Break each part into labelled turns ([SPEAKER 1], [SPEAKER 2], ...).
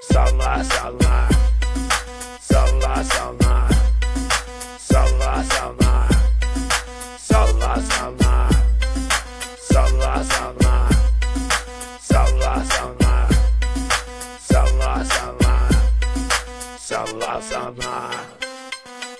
[SPEAKER 1] Salla salla. Salla salla. Salla salla. Salla salla. Salla salla. Salla salla. Salla salla. Salla salla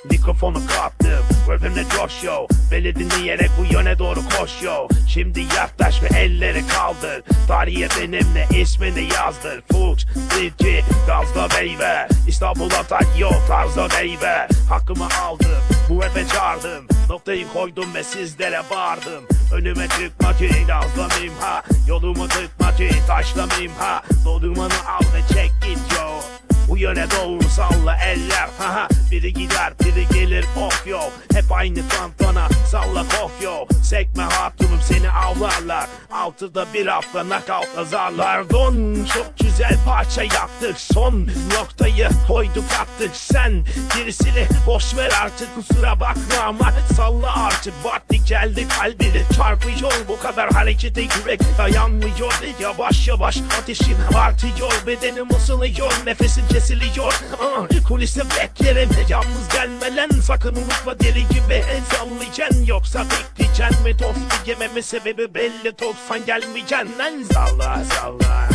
[SPEAKER 1] Mikrofonu kaptım Rapimle coş yo. Beni dinleyerek bu yöne doğru koş yo. Şimdi yaklaş ve elleri kaldır. Tarihe benimle ismini yazdır. Fuç, Dilci, Gazda Beyve. İstanbul'a tak yo tarzda Beyve. Hakkımı aldım Bu rap'e çağırdım. Noktayı koydum ve sizlere bağırdım. Önüme çıkma ki nazlamayayım ha. Yolumu tıkma ki taşlamayayım ha. Dodumanı al ve çek git yo bu yöne doğru salla eller. Haha Biri gider biri gelir. Of yo. Hep aynı tantana salla kof yo. Sekme hatunum seni avlarlar. Altıda bir hafta nakavt azarlar. Don çok güzel parça yaptık. Son noktayı koyduk attık. Sen gerisini boş ver artık Kusura bakma ama salla artık. Vakti geldi kalbini çarpıyor. Bu kadar harekete yürek dayanmıyor. Yavaş yavaş ateşin artıyor. Bedenim ısınıyor nefesin kesiliyor Kulise beklere ve yalnız gelmelen Sakın unutma deli gibi. El sallayacaksın Yoksa tek diyeceksin mi? Yememe sebebi belli Tostsan gelmeyeceksin. Lan salla salla.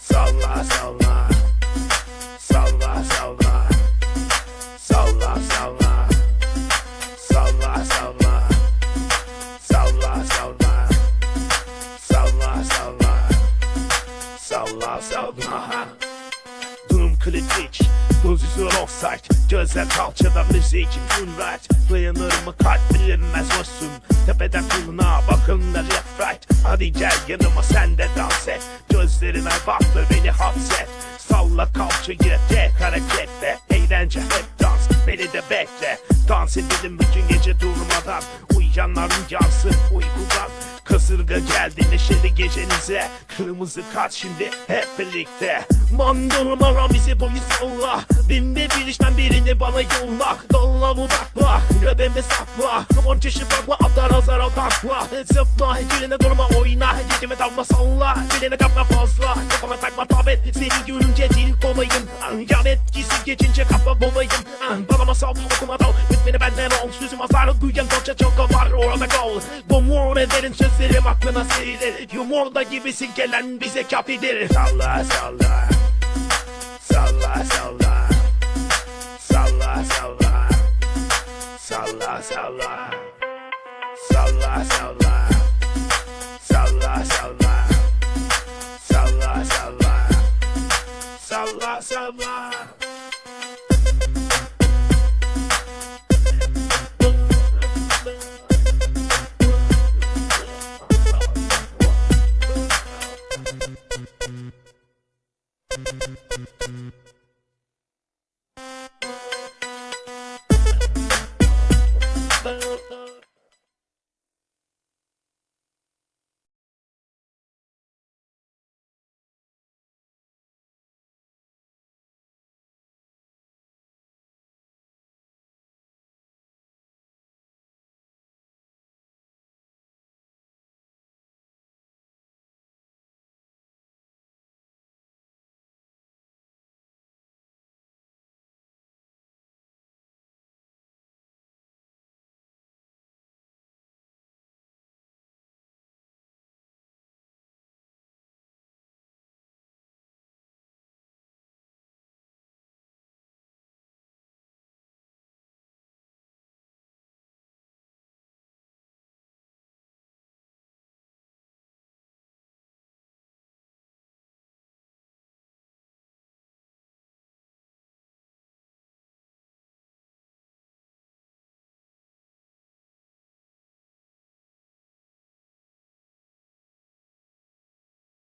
[SPEAKER 1] Salla salla. Salla salla. Salla salla. Salla salla. Salla salla. Salla salla. Salla salla kritik Pozisyon offside Gözler kalçada müzikim Moonlight Dayanır mı kalp bilinmez olsun. Tepeden kuluna bakın da left right. Hadi gel yanıma sen de dans et. Gözlerime bak ve beni hapset. Salla kalçayı tek hareketle. Eğlence hep dans beni de bekle. Dans edelim bütün gece durmadan. Uyuyanların yansın uykudan Kasırga geldi neşeli gecenize. Kırmızı kat şimdi hep birlikte. Mandolma bizi boyu salla. Bin ve bir işten birini bana yolla. Dalla budakla Göbeğime sakla On çeşit bakla atar azar o takla Zıpla diline durma oyna. Gecime dalma salla. Diline kapma fazla. Kafama takma tabet. Seni görünce dil kolayım. Yan etkisi geçince kafa bolayım. Bana myself looking alone With me benden ol Sözüm hasarı duyan Dolce Choco var orada gol Bu morelerin sözlerim aklına serilir. Yumurda gibisin. Gelen bize kafidir Salla salla. Salla salla. Salla salla. Salla salla. Salla salla. Salla salla. Salla salla. Salla salla.